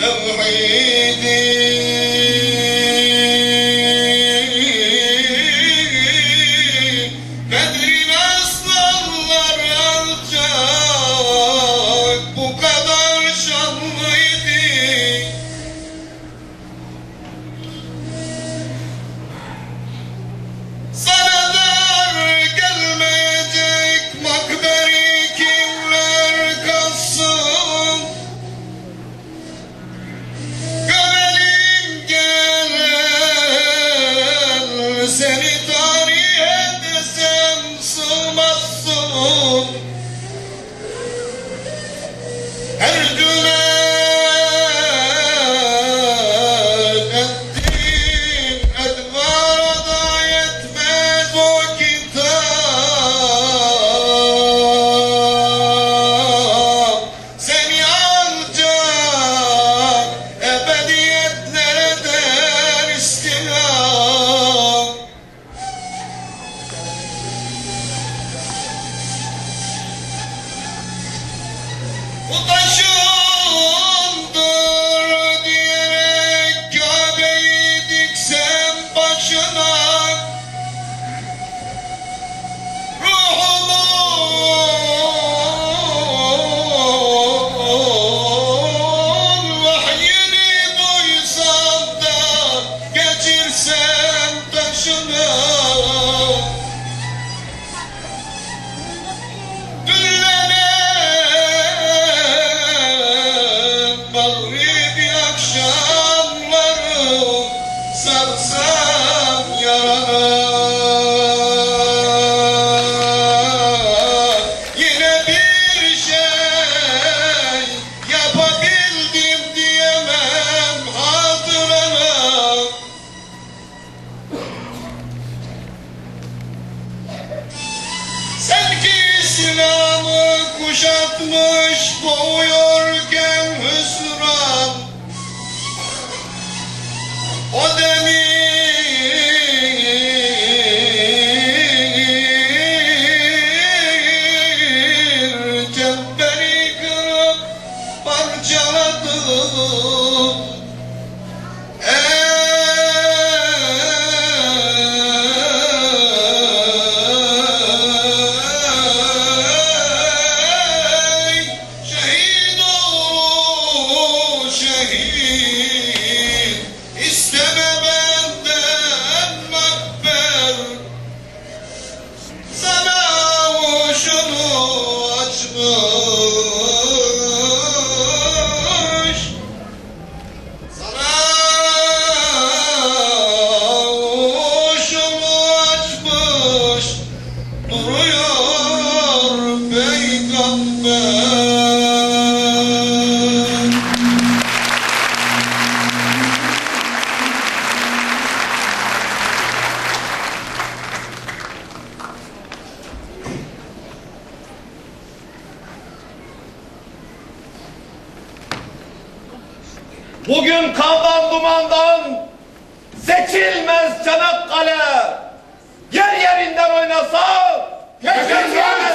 توحيدي kuşatmış boğuyorken hüsran O demir kırıp parçaladı Bugün kandan dumandan seçilmez Çanakkale yer yerinden oynasa yaşasın.